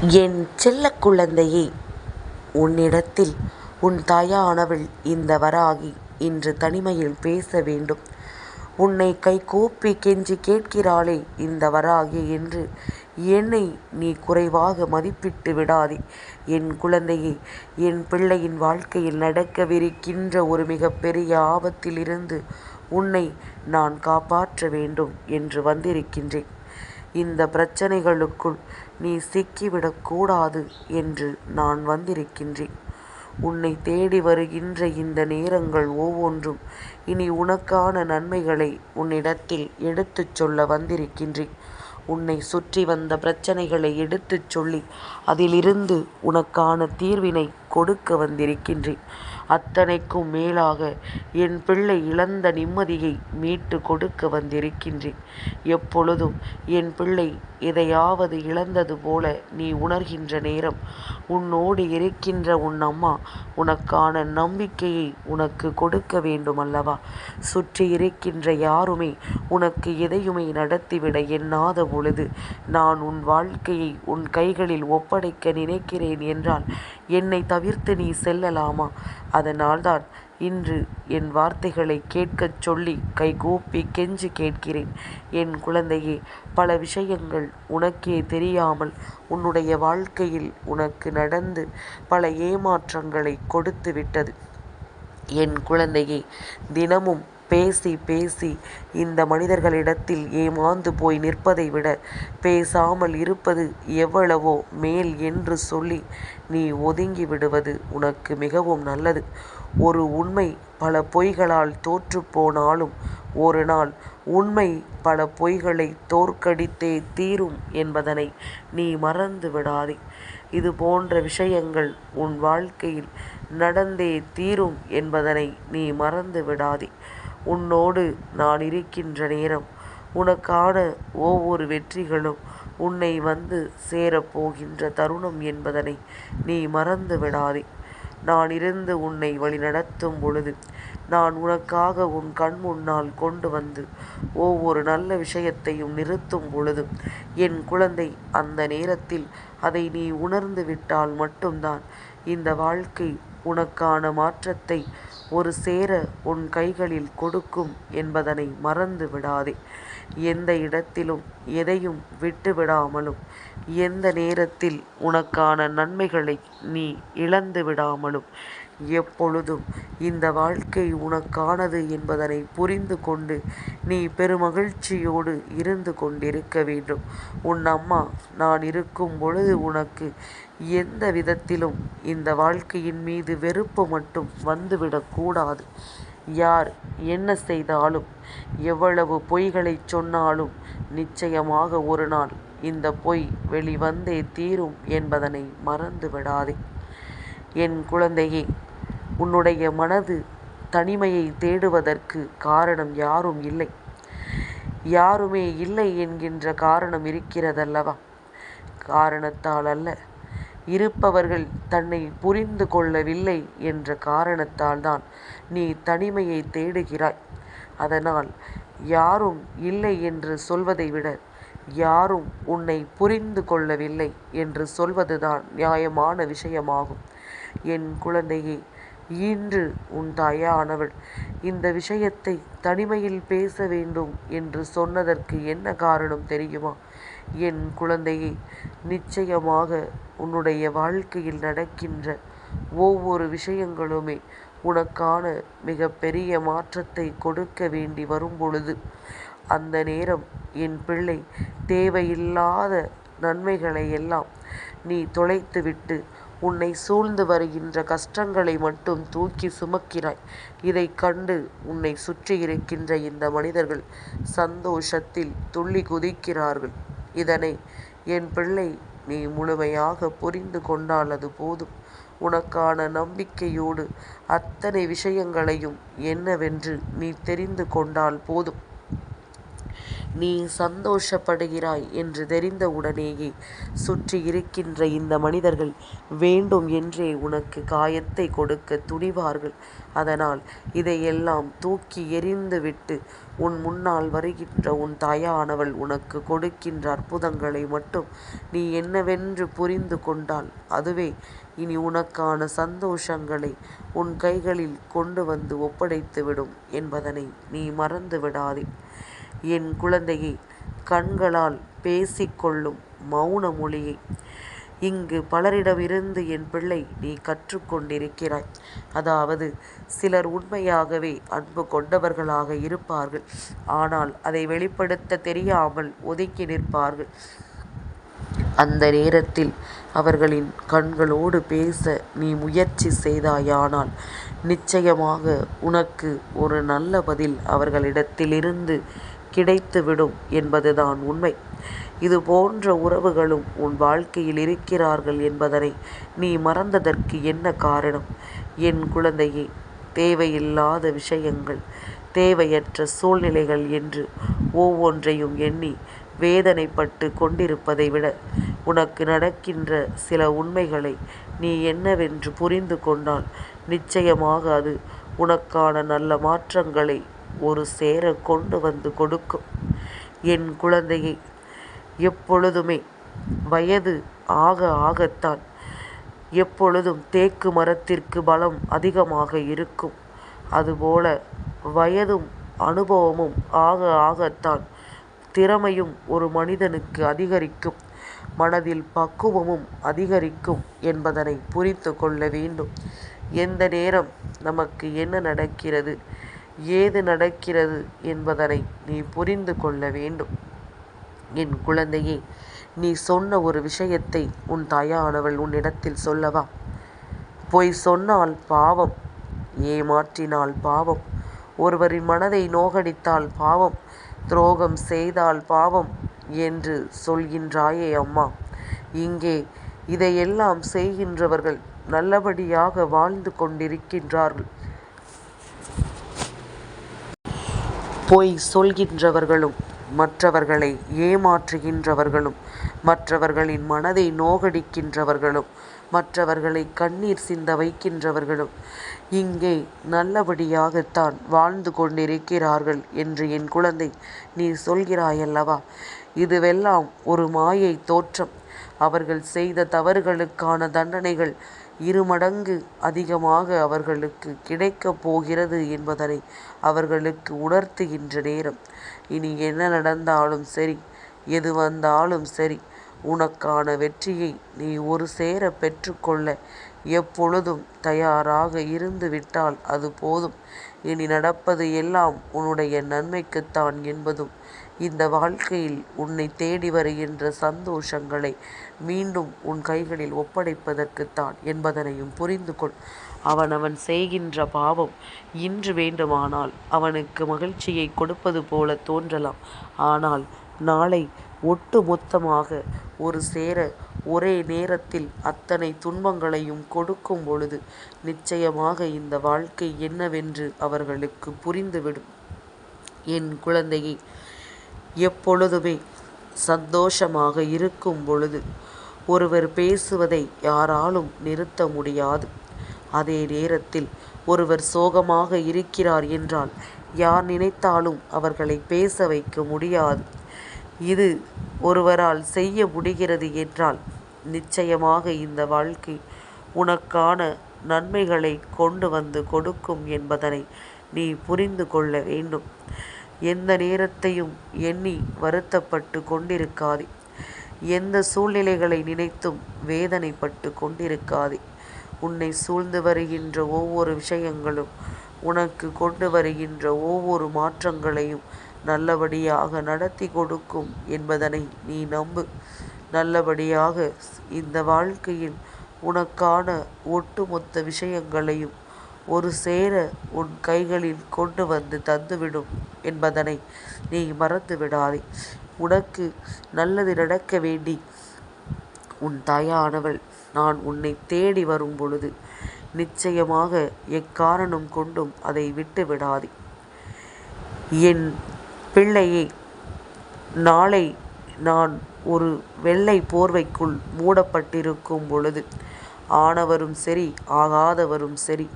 என் செல்ல குழந்தையே உன்னிடத்தில் உன் தாயானவள் இந்த வராகி இன்று தனிமையில் பேச வேண்டும். உன்னை கைகூப்பிக் கெஞ்சி கேட்கிறாளே இந்த வராகி என்று என்னை நீ குறைவாக மதிப்பிட்டு விடாதே. என் குழந்தையே என் பிள்ளையின் வாழ்க்கையில் நடக்கவிருக்கின்ற ஒரு மிகப்பெரிய ஆபத்திலிருந்து உன்னை நான் காப்பாற்ற வேண்டும் என்று வந்திருக்கின்றேன். இந்த பிரச்சனைகளுக்குள் நீ சிக்கிவிடக் கூடாது என்று நான் வந்திருக்கின்றேன். உன்னை தேடி வருகின்ற இந்த நேரங்கள் ஒவ்வொன்றும் இனி உனக்கான நன்மைகளை உன்னிடத்தில் எடுத்துச் சொல்ல வந்திருக்கின்றேன். உன்னை சுற்றி வந்த பிரச்சனைகளை எடுத்துச் சொல்லி அதிலிருந்து உனக்கான தீர்வினை கொடுக்க வந்திருக்கின்றேன். அத்தனைக்கும் மேலாக என் பிள்ளை இழந்த நிம்மதியை மீட்டுக் கொடுக்க வந்திருக்கின்றேன். எப்பொழுதும் என் பிள்ளை எதையாவது இழந்தது போல நீ உணர்கின்ற நேரம் உன்னோடு இருக்கின்ற உன் அம்மா உனக்கான நம்பிக்கையை உனக்கு கொடுக்க வேண்டுமல்லவா? சுற்றி இருக்கின்ற யாருமே உனக்கு எதையுமே நடத்திவிட எண்ணாத பொழுது நான் உன் வாழ்க்கையை உன் கைகளில் ஒப்படைக்க நினைக்கிறேன் என்றால் என்னை தவிர்த்து நீ செல்லலாமா? அதனால்தான் இன்று என் வார்த்தைகளைக் கேட்கச் சொல்லி கைகூப்பிக் கெஞ்சு கேட்கிறேன். என் குழந்தையே பல விஷயங்கள் உனக்கே தெரியாமல் உன்னுடைய வாழ்க்கையில் உனக்கு நடந்து பல ஏமாற்றங்களை கொடுத்து விட்டது. என் குழந்தையே தினமும் பேசி பேசி இந்த மனிதர்களிடத்தில் ஏமாந்து போய் நிற்பதை விட பேசாமல் இருப்பது எவ்வளவோ மேல் என்று சொல்லி நீ ஒதுங்கி விடுவது உனக்கு மிகவும் நல்லது. ஒரு உண்மை பல பொய்களால் தோற்றுப்போனாலும் ஒரு நாள் உண்மை பல பொய்களை தோற்கடித்தே தீரும் என்பதனை நீ மறந்து விடாதே. இது போன்ற விஷயங்கள் உன் வாழ்க்கையில் நடந்தே தீரும் என்பதனை நீ மறந்து விடாதே. உன்னோடு நான் இருக்கின்ற நேரம் உனக்கான ஒவ்வொரு வெற்றிகளும் உன்னை வந்து சேரப் போகின்ற தருணம் என்பதனை நீ மறந்து விடாதே. நான் இருந்து உன்னை வழிநடத்தும் பொழுது நான் உனக்காக உன் கண் முன்னால் கொண்டு வந்து ஒவ்வொரு நல்ல விஷயத்தையும் நிறுத்தும் பொழுது என் குழந்தை அந்த நேரத்தில் அதை நீ உணர்ந்து விட்டால் மட்டும்தான் இந்த வாழ்க்கை உனக்கான மாற்றத்தை ஒரு சேர உன் கைகளில் கொடுக்கும் என்பதனை மறந்து விடாதே. எந்த இடத்திலும் எதையும் விட்டு விடாமலும் எந்த நேரத்தில் உனக்கான நன்மைகளை நீ இழந்து விடாமலும் எப்பொழுதும் இந்த வாழ்க்கை உனக்கானது என்பதனை புரிந்து கொண்டு நீ பெருமகிழ்ச்சியோடு இருந்து கொண்டிருக்க வேண்டும். உன் அம்மா நான் இருக்கும் பொழுது உனக்கு எந்த விதத்திலும் இந்த வாழ்க்கையின் மீது வெறுப்பு மட்டும் வந்துவிடக்கூடாது யார் என்ன செய்தாலும் எவ்வளவு பொய்களைச் சொன்னாலும் நிச்சயமாக ஒரு நாள் இந்த பொய் வெளிவந்தே தீரும் என்பதனை மறந்து விடாதே. என் குழந்தையே உன்னுடைய மனது தனிமையை தேடுவதற்கு காரணம் யாரும் இல்லை. யாருமே இல்லை என்கின்ற காரணம் இருக்கிறதல்லவா? காரணத்தால் அல்ல. இருப்பவர்கள் தன்னை புரிந்து கொள்ளவில்லை என்ற காரணத்தால் தான் நீ தனிமையை தேடுகிறாய். அதனால் யாரும் இல்லை என்று சொல்வதை விட யாரும் உன்னை புரிந்து கொள்ளவில்லை என்று சொல்வதுதான் நியாயமான விஷயமாகும். என் குழந்தையே இன்று உன் தாயானவள் இந்த விஷயத்தை தனிமையில் பேச வேண்டும் என்று சொன்னதற்கு என்ன காரணம் தெரியுமா? என் குழந்தையே நிச்சயமாக உன்னுடைய வாழ்க்கையில் நடக்கின்ற ஒவ்வொரு விஷயங்களுமே உனக்கான மிக பெரிய மாற்றத்தை கொடுக்க வேண்டி வரும் பொழுது அந்த நேரம் என் பிள்ளை தேவையில்லாத நன்மைகளை எல்லாம் நீ தொலைத்துவிட்டு உன்னை சூழ்ந்து வருகின்ற கஷ்டங்களை மட்டும் தூக்கி சுமக்கிறாய். இதை கண்டு உன்னை சுற்றி இருக்கின்ற இந்த மனிதர்கள் சந்தோஷத்தில் துள்ளி குதிக்கிறார்கள். இதனை என் பிள்ளை நீ முழுமையாக புரிந்து கொண்டால் அது போதும். உனக்கான நம்பிக்கையோடு அத்தனை விஷயங்களையும் என்னவென்று நீ தெரிந்து கொண்டால் போதும். நீ சந்தோஷப்படுகிறாய் என்று தெரிந்தவுடனேயே சுற்றி இருக்கின்ற இந்த மனிதர்கள் வேண்டும் என்றே உனக்கு காயத்தை கொடுக்க துணிவார்கள் அதனால் இதையெல்லாம் தூக்கி எறிந்துவிட்டு உன் முன்னால் வருகின்ற உன் தாயானவள் உனக்கு கொடுக்கின்ற அற்புதங்களை மட்டும் நீ என்னவென்று புரிந்து கொண்டால் அதுவே இனி உனக்கான சந்தோஷங்களை உன் கைகளில் கொண்டு வந்து ஒப்படைத்துவிடும் என்பதனை நீ மறந்து விடாதே என் குழந்தையை கண்களால் பேசிக்கொள்ளும் மௌன மொழியை. இங்கு பலரிடமிருந்து என் பிள்ளை நீ கற்றுக்கொண்டிருக்கிறாய். அதாவது சிலர் உண்மையாகவே அன்பு கொண்டவர்களாக இருப்பார்கள். ஆனால் அதை வெளிப்படுத்த தெரியாமல் ஒதுக்கி நிற்பார்கள். அந்த நேரத்தில் அவர்களின் கண்களோடு பேச நீ முயற்சி செய்தாயானால் நிச்சயமாக உனக்கு ஒரு நல்ல பதில் அவர்களிடத்திலிருந்து கிடைத்துவிடும் என்பதுதான் உண்மை. இது போன்ற உறவுகளும் உன் வாழ்க்கையில் இருக்கிறார்கள் என்பதனை நீ மறந்ததற்கு என்ன காரணம்? என் குழந்தையே தேவையில்லாத விஷயங்கள் தேவையற்ற சூழ்நிலைகள் என்று ஒவ்வொன்றையும் எண்ணி வேதனைப்பட்டு கொண்டிருப்பதை விட உனக்கு நடக்கின்ற சில உண்மைகளை நீ என்னவென்று புரிந்து கொண்டால் நிச்சயமாக அது உனக்கான நல்ல மாற்றங்களை ஒரு சேர கொண்டு வந்து கொடுக்கும். என் குழந்தையை எப்பொழுதுமே வயது ஆக ஆகத்தான் எப்பொழுதும் தேக்கு மரத்திற்கு பலம் அதிகமாக இருக்கும். அதுபோல வயதும் அனுபவமும் ஆக ஆகத்தான் திறமையும் ஒரு மனிதனுக்கு அதிகரிக்கும். மனதில் பக்குவமும் அதிகரிக்கும் என்பதனை புரிந்து கொள்ள வேண்டும். எந்த நேரம் நமக்கு என்ன நடக்கிறது? ஏது நடக்கிறது என்பதனை நீ புரிந்து கொள்ள வேண்டும். என் குழந்தையே நீ சொன்ன ஒரு விஷயத்தை உன் தாயானவள் உன்னிடத்தில் சொல்லவா? பொய் சொன்னால் பாவம் ஏமாற்றினால் பாவம் ஒருவரின் மனதை நோகடித்தால் பாவம் துரோகம் செய்தால் பாவம் என்று சொல்கின்றாயே அம்மா. இங்கே இதையெல்லாம் செய்கின்றவர்கள் நல்லபடியாக வாழ்ந்து கொண்டிருக்கின்றார்கள். பொய் சொல்கின்றவர்களும் மற்றவர்களை ஏமாற்றுகின்றவர்களும் மற்றவர்களின் மனதை நோகடிக்கின்றவர்களும் மற்றவர்களை கண்ணீர் சிந்த வைக்கின்றவர்களும் இங்கே நல்லபடியாகத்தான் வாழ்ந்து கொண்டிருக்கிறார்கள் என்று என் குழந்தை நீ சொல்கிறாயல்லவா? இதுவெல்லாம் ஒரு மாயை தோற்றம். அவர்கள் செய்த தவறுகளுக்கான தண்டனைகள் இருமடங்கு அதிகமாக அவர்களுக்கு கிடைக்கப் போகிறது என்பதனை அவர்களுக்கு உணர்த்துகின்ற நேரம். இனி என்ன நடந்தாலும் சரி எது வந்தாலும் சரி உனக்கான வெற்றியை நீ ஒரு சேர பெற்றுக்கொள்ள எப்பொழுதும் தயாராக இருந்து விட்டால் அது போதும். இனி நடப்பது எல்லாம் உன்னுடைய நன்மைக்குத்தான் என்பதும் இந்த வாழ்க்கையில் உன்னை தேடி வருகின்ற சந்தோஷங்களை மீண்டும் உன் கைகளில் ஒப்படைப்பதற்குத்தான் என்பதனையும் புரிந்து கொள். அவனவன் செய்கின்ற பாவம் இன்று வேண்டுமானால் அவனுக்கு மகிழ்ச்சியை கொடுப்பது போல தோன்றலாம். ஆனால் நாளை ஒட்டு மொத்தமாக ஒரு சேர ஒரே நேரத்தில் அத்தனை துன்பங்களையும் கொடுக்கும் பொழுது நிச்சயமாக இந்த வாழ்க்கை என்னவென்று அவர்களுக்கு புரிந்துவிடும். என் குழந்தையை எப்பொழுதுமே சந்தோஷமாக இருக்கும் பொழுது ஒருவர் பேசுவதை யாராலும் நிறுத்த முடியாது. அதே நேரத்தில் ஒருவர் சோகமாக இருக்கிறார் என்றால் யார் நினைத்தாலும் அவர்களை பேச வைக்க முடியாது. இது ஒருவரால் செய்ய முடிகிறது என்றால் நிச்சயமாக இந்த வாழ்க்கை உனக்கான நன்மைகளை கொண்டு வந்து கொடுக்கும் என்பதனை நீ புரிந்து கொள்ள வேண்டும். எந்த நேரத்தையும் எண்ணி வருத்தப்பட்டு கொண்டிருக்காதே. எந்த சூழ்நிலைகளை நினைத்தும் வேதனைப்பட்டு கொண்டிருக்காதே. உன்னை சூழ்ந்து வருகின்ற ஒவ்வொரு விஷயங்களும் உனக்கு கொண்டு வருகின்ற ஒவ்வொரு மாற்றங்களையும் நல்லபடியாக நடத்தி கொடுக்கும் என்பதனை நீ நம்பு. நல்லபடியாக இந்த வாழ்க்கையில் உனக்கான ஒட்டுமொத்த விஷயங்களையும் ஒரு சேர உன் கைகளில் கொண்டு வந்து தந்துவிடும் என்பதனை நீ மறந்து விடாதே உனக்கு நல்லது நடக்க வேண்டி உன் தாயானவள் நான் உன்னை தேடி வரும் பொழுது நிச்சயமாக எக்காரணம் கொண்டும் அதை விட்டு விடாதே என் பிள்ளையை நாளை நான் ஒரு வெள்ளை போர்வைக்குள் மூடப்பட்டிருக்கும் பொழுது ஆனவரும் சரி ஆகாதவரும் சரி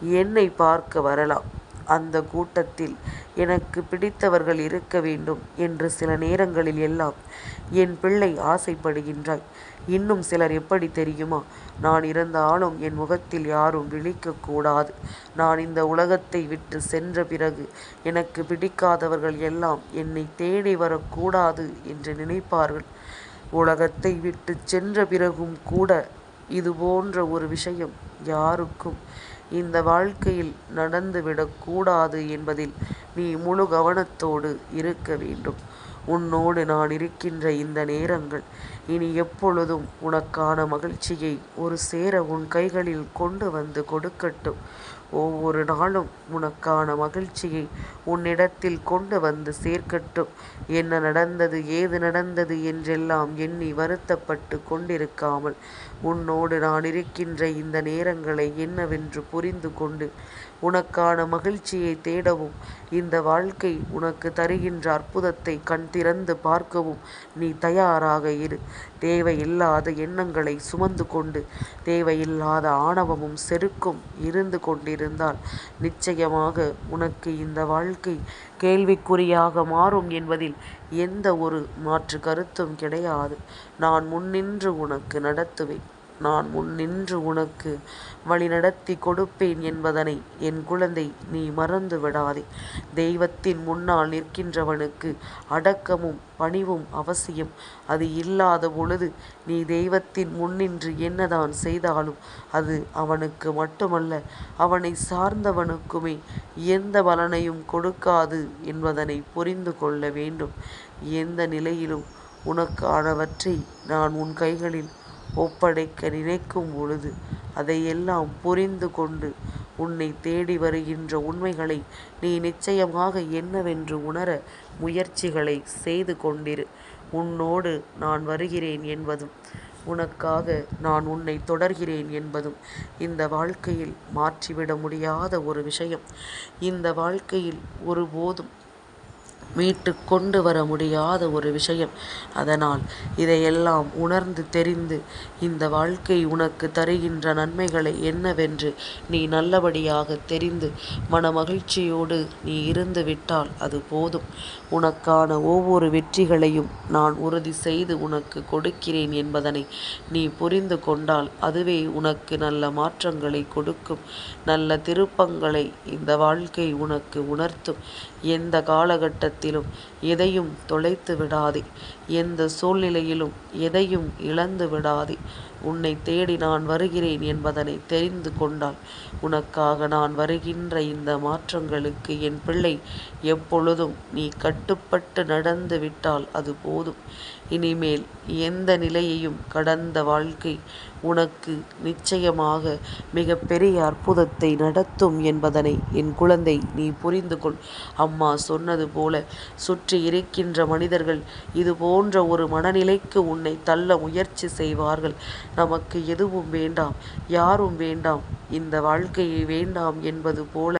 என்னை பார்க்க வரலாம். அந்த கூட்டத்தில் எனக்கு பிடித்தவர்கள் இருக்க வேண்டும் என்று சில நேரங்களில் எல்லாம் என் பிள்ளை ஆசைப்படுகின்றாய். இன்னும் சிலர் எப்படி தெரியுமா? நான் இருந்தாலும் என் முகத்தில் யாரும் விழிக்கக்கூடாது நான் இந்த உலகத்தை விட்டு சென்ற பிறகு எனக்கு பிடிக்காதவர்கள் எல்லாம் என்னை தேடி வரக்கூடாது என்று நினைப்பார்கள். உலகத்தை விட்டுச் சென்ற பிறகும் கூட இது போன்ற ஒரு விஷயம் யாருக்கும் இந்த வாழ்க்கையில் நடந்துவிடக்கூடாது என்பதில் நீ முழு கவனத்தோடு இருக்க வேண்டும். உன்னோடு நான் இருக்கின்ற இந்த நேரங்கள் இனி எப்பொழுதும் உனக்கான மகிழ்ச்சியை ஒரு சேர உன் கைகளில் கொண்டு வந்து கொடுக்கட்டும். ஒவ்வொரு நாளும் உனக்கான மகிழ்ச்சியை உன்னிடத்தில் கொண்டு வந்து சேர்க்கட்டும். என்ன நடந்தது ஏது நடந்தது என்றெல்லாம் எண்ணி வருத்தப்பட்டு கொண்டிருக்காமல் உன்னோடு நான் இருக்கின்ற இந்த நேரங்களை என்னவென்று புரிந்து கொண்டு உனக்கான மகிழ்ச்சியைத் தேடவும் இந்த வாழ்க்கை உனக்கு தருகின்ற அற்புதத்தை கண் திறந்து பார்க்கவும் நீ தயாராக இரு. தேவையில்லாத எண்ணங்களை சுமந்து கொண்டு தேவையில்லாத ஆணவமும் செருக்கும் இருந்து கொண்டிருந்தால் நிச்சயமாக உனக்கு இந்த வாழ்க்கை கேள்விக்குறியாக மாறும் என்பதில் எந்த ஒரு மாற்று கருத்தும் கிடையாது. நான் முன்னின்று உனக்கு நடத்துவேன். நான் முன்னின்று உனக்கு வழிநடத்திக் கொடுப்பேன் என்பதனை என் குழந்தை நீ மறந்து விடாதே. தெய்வத்தின் முன்னால் நிற்கின்றவனுக்கு அடக்கமும் பணிவும் அவசியம். அது இல்லாத பொழுது நீ தெய்வத்தின் முன்னின்று என்னதான் செய்தாலும் அது அவனுக்கு மட்டுமல்ல அவனை சார்ந்தவனுக்குமே எந்த பலனையும் கொடுக்காது என்பதனை புரிந்து கொள்ள வேண்டும். எந்த நிலையிலும் உனக்கானவற்றை நான் உன் கைகளில் ஒப்படைக்க நினைக்கும் பொழுது அதையெல்லாம் புரிந்து கொண்டு உன்னை தேடி வருகின்ற உண்மைகளை நீ நிச்சயமாக என்னவென்று உணர முயற்சிகளை செய்து கொண்டிரு. உன்னோடு நான் வருகிறேன் என்பதும் உனக்காக நான் உன்னை தொடர்கிறேன் என்பதும் இந்த வாழ்க்கையில் மாற்றிவிட முடியாத ஒரு விஷயம். இந்த வாழ்க்கையில் ஒருபோதும் மீட்டு கொண்டு வர முடியாத ஒரு விஷயம். அதனால் இதையெல்லாம் உணர்ந்து தெரிந்து இந்த வாழ்க்கை உனக்கு தருகின்ற நன்மைகளை என்னவென்று நீ நல்லபடியாக தெரிந்து மனமகிழ்ச்சியோடு நீ இருந்து விட்டால் அது போதும். உனக்கான ஒவ்வொரு வெற்றிகளையும் நான் உறுதி செய்து உனக்கு கொடுக்கிறேன் என்பதனை நீ புரிந்து கொண்டால் அதுவே உனக்கு நல்ல மாற்றங்களை கொடுக்கும். நல்ல திருப்பங்களை இந்த வாழ்க்கை உனக்கு உணர்த்தும். எந்த காலகட்டத்திலும் எதையும் தொலைத்து விடாதே. எந்த சூழ்நிலையிலும் எதையும் இழந்து விடாதே. உன்னை தேடி நான் வருகிறேன் என்பதனை தெரிந்து கொண்டால் உனக்காக நான் வருகின்ற இந்த மாற்றங்களுக்கு என் பிள்ளை எப்பொழுதும் நீ கட்டுப்பட்டு நடந்து விட்டால் அது போதும். இனிமேல் எந்த நிலையையும் கடந்த வாழ்க்கை உனக்கு நிச்சயமாக மிக பெரிய அற்புதத்தை நடத்தும் என்பதனை என் குழந்தை நீ புரிந்து கொள். அம்மா சொன்னது போல சுற்றி இருக்கின்ற மனிதர்கள் இது போன்ற ஒரு மனநிலைக்கு உன்னை தள்ள முயற்சி செய்வார்கள். நமக்கு எதுவும் வேண்டாம் யாரும் வேண்டாம் இந்த வாழ்க்கையை வேண்டாம் என்பது போல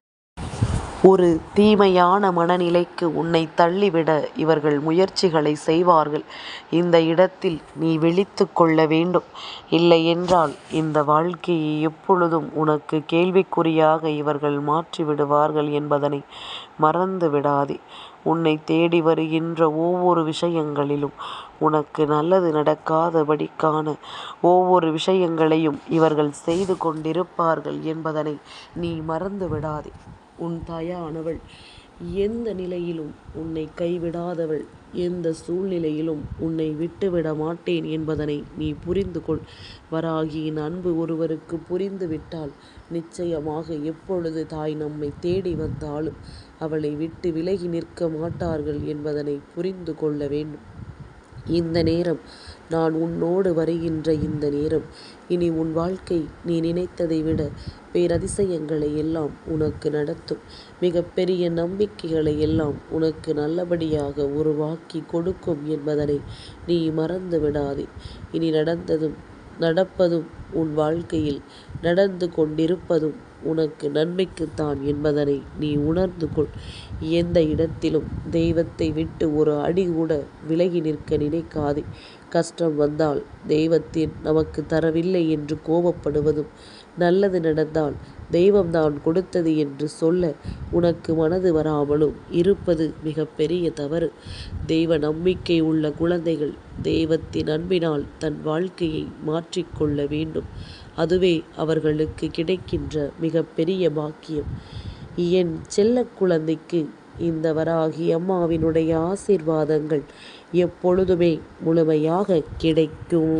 ஒரு தீமையான மனநிலைக்கு உன்னை தள்ளிவிட இவர்கள் முயற்சிகளை செய்வார்கள். இந்த இடத்தில் நீ விழித்து கொள்ள வேண்டும். இல்லையென்றால் இந்த வாழ்க்கையை எப்பொழுதும் உனக்கு கேள்விக்குறியாக இவர்கள் மாற்றி விடுவார்கள் என்பதனை மறந்து விடாதே. உன்னை தேடி வருகின்ற ஒவ்வொரு விஷயங்களிலும் உனக்கு நல்லது நடக்காதபடிக்கான ஒவ்வொரு விஷயங்களையும் இவர்கள் செய்து கொண்டிருப்பார்கள் என்பதனை நீ மறந்து விடாதே. உன் தாயானவள் எந்த நிலையிலும் உன்னை கைவிடாதவள். எந்த சூழ்நிலையிலும் உன்னை விட்டுவிட மாட்டேன் என்பதனை நீ புரிந்து கொள். வராகியின் அன்பு ஒருவருக்கு புரிந்துவிட்டால் நிச்சயமாக எப்பொழுது தாய் நம்மை தேடி வந்தாலும் அவளை விட்டு விலகி நிற்க மாட்டார்கள் என்பதனை புரிந்து கொள்ள வேண்டும். இந்த நேரம் நான் உன்னோடு வருகின்ற இந்த நேரம் இனி உன் வாழ்க்கை நீ நினைத்ததை விட பேரதிசயங்களை எல்லாம் உனக்கு நடத்தும். மிகப்பெரிய நம்பிக்கைகளை எல்லாம் உனக்கு நல்லபடியாக உருவாக்கி கொடுக்கும் என்பதனை நீ மறந்து விடாதே. இனி நடந்ததும் நடப்பதும் உன் வாழ்க்கையில் நடந்து கொண்டிருப்பதும் உனக்கு நன்மைக்குத்தான் என்பதனை நீ உணர்ந்து கொள். எந்த இடத்திலும் தெய்வத்தை விட்டு ஒரு அடி கூட விலகி நிற்க நினைக்காதே. கஷ்டம் வந்தால் தெய்வத்தின் நமக்கு தரவில்லை என்று கோபப்படுவதும் நல்லது நடந்தால் தெய்வம் தான் கொடுத்தது என்று சொல்ல உனக்கு மனது வராமலும் இருப்பது மிகப்பெரிய தவறு. தெய்வ நம்பிக்கை உள்ள குழந்தைகள் தெய்வத்தின் அன்பினால் தன் வாழ்க்கையை மாற்றிக் கொள்ள வேண்டும். அதுவே அவர்களுக்கு கிடைக்கின்ற மிகப்பெரிய பாக்கியம். என் செல்ல குழந்தைக்கு இந்த வராகி அம்மாவினுடைய ஆசீர்வாதங்கள் எப்பொழுதுமே முழுமையாக கிடைக்கும்.